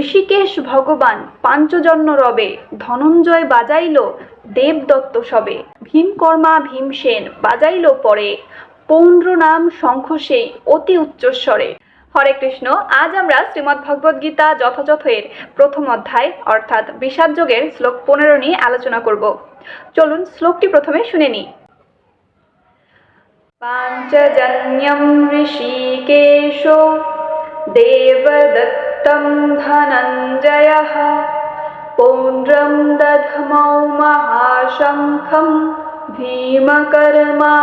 ঋষিকেশ ভগবান পাঞ্চজন্য রবে, ধনঞ্জয় বাজাইল, দেবদত্ত সবে। ভীমকর্মা ভীমসেন বাজাইল পরে পৌণ্ড্র নাম শঙ্খ সেই অতি উচ্চস্বরে। হরে কৃষ্ণ, আজ আমরা শ্রীমদ্ ভগবদ গীতা যথাযথ এর প্রথম অধ্যায়, অর্থাৎ বিষাদ যোগের শ্লোক পনেরো নিয়ে আলোচনা করব। চলুন শ্লোকটি প্রথমে শুনে নিই। পাঞ্চজন্যম ঋষিকেশো দেবদত্তম ধনঞ্জয় পৌণ্ড্রম দধমৌ মহাশঙ্খম ভীমকর্মাবৃকোদরः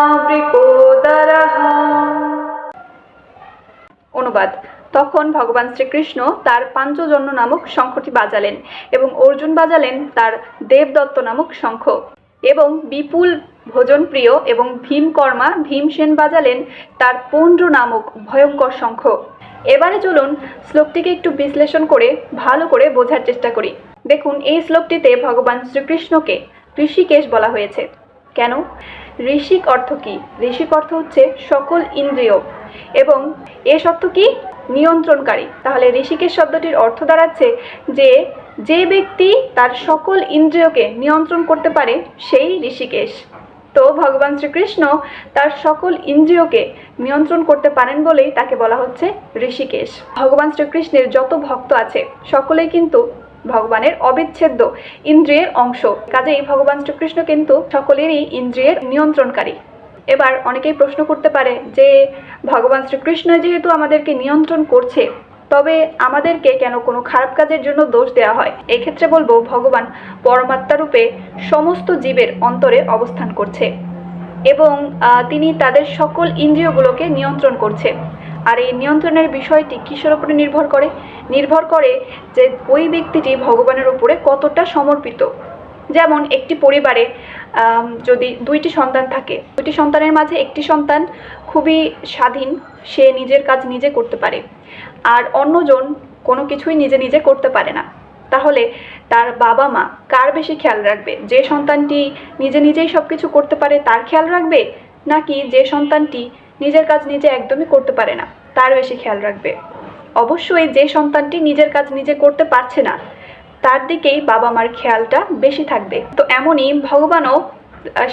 অনুবাদ। তখন ভগবান শ্রীকৃষ্ণ তার পাঞ্চজন্য নামক শঙ্খটি বাজালেন এবং অর্জুন বাজালেন তার দেবদত্ত নামক শঙ্খ এবং বিপুল ভোজনপ্রিয় এবং ভীমকর্মা ভীমসেন বাজালেন তার পৌণ্ড্র নামক ভয়ঙ্কর শঙ্খ। এবারে চলুন শ্লোকটিকে একটু বিশ্লেষণ করে, ভালো করে বোঝার চেষ্টা করি। দেখুন, এই শ্লোকটিতে ভগবান শ্রীকৃষ্ণকে ঋষিকেশ বলা হয়েছে। কেন? ঋষিক অর্থ কি? ঋষিক অর্থ হচ্ছে সকল ইন্দ্রিয়। এবং এ শব্দ কি? নিয়ন্ত্রণকারী। তাহলে ঋষিকেশ শব্দটির অর্থ দাঁড়াচ্ছে যে যে ব্যক্তি তার সকল ইন্দ্রিয়কে নিয়ন্ত্রণ করতে পারে, সেই ঋষিকেশ। তো ভগবান শ্রীকৃষ্ণ তার সকল ইন্দ্রিয়কে নিয়ন্ত্রণ করতে পারেন বলেই তাকে বলা হচ্ছে ঋষিকেশ। ভগবান শ্রীকৃষ্ণের যত ভক্ত আছে, সকলেই কিন্তু ভগবানের অবিচ্ছেদ্য ইন্দ্রিয়ের অংশ। কাজেই ভগবান শ্রীকৃষ্ণ কিন্তু সকলেরই ইন্দ্রিয়ের নিয়ন্ত্রণকারী। এবার অনেকেই প্রশ্ন করতে পারে যে, ভগবান শ্রীকৃষ্ণ যেহেতু আমাদেরকে নিয়ন্ত্রণ করছে তবে আমাদেরকে কেন কোনো খারাপ কাজের জন্য দোষ দেওয়া হয়? এক্ষেত্রে ক্ষেত্রে বলব, ভগবান পরমাত্মা রূপে সমস্ত জীবের অন্তরে অবস্থান করছে এবং তিনি তাদের সকল ইন্দ্রিয়গুলোকে নিয়ন্ত্রণ করছে। আর এই নিয়ন্ত্রণের বিষয়টি কিসের উপরে নির্ভর করে? নির্ভর করে যে ওই ব্যক্তিটি ভগবানের উপরে কতটা সমর্পিত। যেমন একটি পরিবারে যদি দুইটি সন্তান থাকে, দুইটি সন্তানের মাঝে একটি সন্তান খুবই স্বাধীন, সে নিজের কাজ নিজে করতে পারে। আর অন্যজন কোনো কিছুই নিজে নিজে করতে পারে না। তাহলে তার বাবা মা কার বেশি খেয়াল রাখবে? যে সন্তানটি নিজে নিজেই সব কিছু করতে পারে, তার খেয়াল রাখবে? নাকি যে সন্তানটি নিজের কাজ নিজে একদমই করতে পারে না তার বেশি খেয়াল রাখবে? অবশ্যই যে সন্তানটি নিজের কাজ নিজে করতে পারছে না তার দিকেই বাবা মার খেয়ালটা বেশি থাকবে। তো এমনই ভগবানও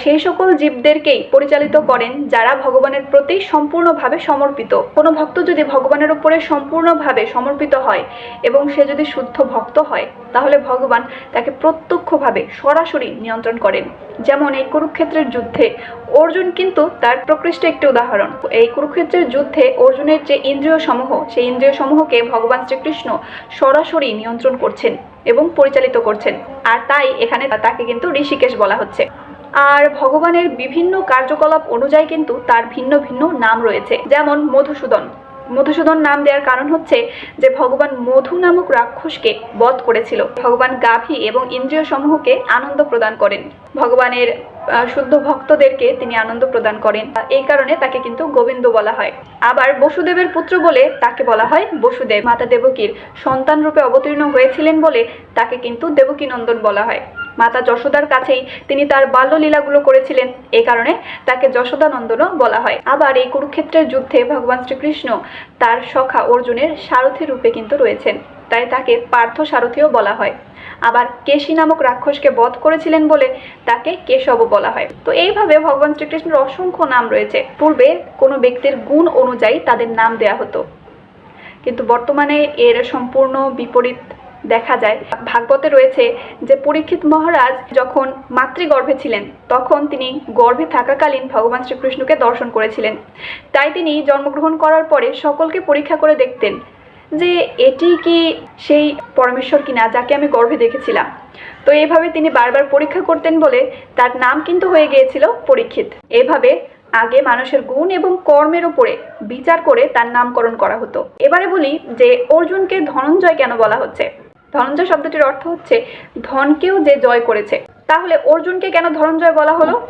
সেই সকল জীবদেরকেই পরিচালিত করেন যারা ভগবানের প্রতি সম্পূর্ণভাবে সমর্পিত। কোনো ভক্ত যদি ভগবানের উপরে সম্পূর্ণভাবে সমর্পিত হয় এবং সে যদি শুদ্ধ ভক্ত হয়, তাহলে ভগবান তাকে প্রত্যক্ষভাবে সরাসরি নিয়ন্ত্রণ করেন। যেমন এই কুরুক্ষেত্রের যুদ্ধে অর্জুন কিন্তু তার প্রকৃষ্ট একটি উদাহরণ। এই কুরুক্ষেত্রের যুদ্ধে অর্জুনের যে ইন্দ্রিয় সমূহ সেই ইন্দ্রিয় সমূহকে ভগবান শ্রীকৃষ্ণ সরাসরি নিয়ন্ত্রণ করছেন। এবং পরিচালিত করছেন। আর তাই এখানে তাকে কিন্তু ঋষিকেশ বলা হচ্ছে। আর ভগবানের বিভিন্ন কার্যকলাপ অনুযায়ী কিন্তু তার ভিন্ন ভিন্ন নাম রয়েছে। যেমন মধুসূদন। মধুসূদন নাম দেওয়ার কারণ হচ্ছে যে ভগবান মধু নামক রাক্ষসকে বধ করেছিল। ভগবান গাভী এবং ইন্দ্রিয় সমূহকে আনন্দ প্রদান করেন। ভগবানের শুদ্ধ ভক্তদেরকে তিনি আনন্দ প্রদান করেন। এই কারণে তাকে কিন্তু গোবিন্দ বলা হয়। আবার বসুদেবের পুত্র বলে তাকে বলা হয় বসুদেব। মাতা দেবকীর সন্তান রূপে অবতীর্ণ হয়েছিলেন বলে তাকে কিন্তু দেবকী নন্দন বলা হয়। মাতা যশোদার কাছেই তিনি তার বাল্যলীলাগুলো করেছিলেন। এই কারণে তাকে যশোদানন্দনও বলা হয়। আবার এই কুরুক্ষেত্রের যুদ্ধে ভগবান শ্রীকৃষ্ণ তার সখা অর্জুনের সারথী রূপে কিন্তু রয়েছেন। তাই তাকে পার্থ সারথীও বলা হয়। আবার কেশী নামক রাক্ষসকে বধ করেছিলেন বলে তাকে কেশব বলা হয়। তো এইভাবে ভগবান শ্রীকৃষ্ণের অসংখ্য নাম রয়েছে। পূর্বে কোনো ব্যক্তির গুণ অনুযায়ী তাদের নাম দেয়া হতো। কিন্তু বর্তমানে এর সম্পূর্ণ বিপরীত দেখা যায়। ভাগবতে রয়েছে যে পরীক্ষিত মহারাজ যখন মাতৃগর্ভে ছিলেন, তখন তিনি গর্ভে থাকাকালীন ভগবান শ্রীকৃষ্ণকে দর্শন করেছিলেন। তাই তিনি জন্মগ্রহণ করার পরে সকলকে পরীক্ষা করে দেখতেন যে এটি কি সেই পরমেশ্বর কিনা, যাকে আমি গর্ভে দেখেছিলাম। তো এইভাবে তিনি বারবার পরীক্ষা করতেন বলে তার নাম কিন্তু হয়ে গিয়েছিল পরীক্ষিত। এভাবে আগে মানুষের গুণ এবং কর্মের উপরে বিচার করে তার নামকরণ করা হতো। এবারে বলি যে অর্জুনকে ধনঞ্জয় কেন বলা হচ্ছে? ধনঞ্জয় শব্দটির অর্থ হচ্ছে, ধনকেও যে জয় করেছে। তাহলে অর্জুনকে কেন ধনঞ্জয় বলা হলো?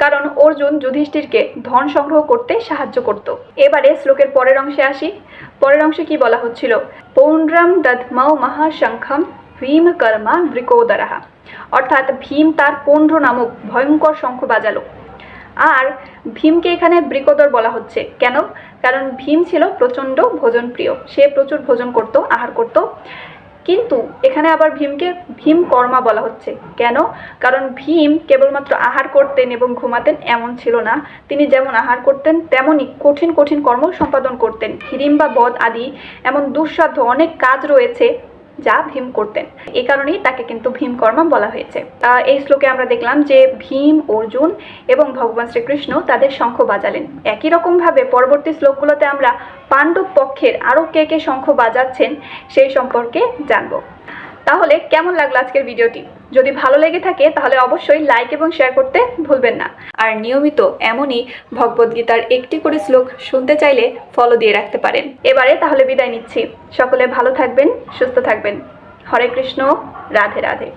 কারণ অর্জুন যুধিষ্ঠিরকে ধন সংগ্রহ করতে সাহায্য করত। এবারে শ্লোকের পরের অংশে আসি। পরের অংশে কি বলা হচ্ছিল? পৌণ্ড্রাম দধমৌ মহাশঙ্খম ভীম কর্মা বৃকোদরাহা অর্থাৎ ভীম তার পৌণ্ড্র নামক ভয়ঙ্কর শঙ্খ বাজালো। আর ভীমকে এখানে বৃকদর বলা হচ্ছে। কেন? কারণ ভীম ছিল প্রচণ্ড ভোজন প্রিয় সে প্রচুর ভোজন করত, আহার করত। কিন্তু এখানে আবার ভীমকে, ভীম কর্মা বলা হচ্ছে। কেন? কারণ ভীম কেবলমাত্র আহার করতেন এবং ঘুমাতেন এমন ছিল না। তিনি যেমন আহার করতেন তেমনই কঠিন কঠিন কর্ম সম্পাদন করতেন। হিরিম্বা, বধ আদি এমন দুঃসাধ্য অনেক কাজ রয়েছে যা ভীম করতেন। এই কারণেই তাকে কিন্তু ভীমকর্মা বলা হয়েছে। এই শ্লোকে আমরা দেখলাম যে ভীম, অর্জুন এবং ভগবান শ্রীকৃষ্ণ তাদের শঙ্খ বাজালেন। একই রকমভাবে পরবর্তী শ্লোকগুলোতে আমরা পাণ্ডব পক্ষের আরও কে কে শঙ্খ বাজাচ্ছেন সেই সম্পর্কে জানব। তাহলে কেমন লাগল আজকের ভিডিওটি? যদি ভালো লেগে থাকে, তাহলে অবশ্যই লাইক এবং শেয়ার করতে ভুলবেন না। আর নিয়মিত এমনই ভগবদ্গীতার একটি করে শ্লোক শুনতে চাইলে ফলো দিয়ে রাখতে পারেন। এবারে তাহলে বিদায় নিচ্ছি। সকলে ভালো থাকবেন, সুস্থ থাকবেন। হরে কৃষ্ণ, রাধে রাধে।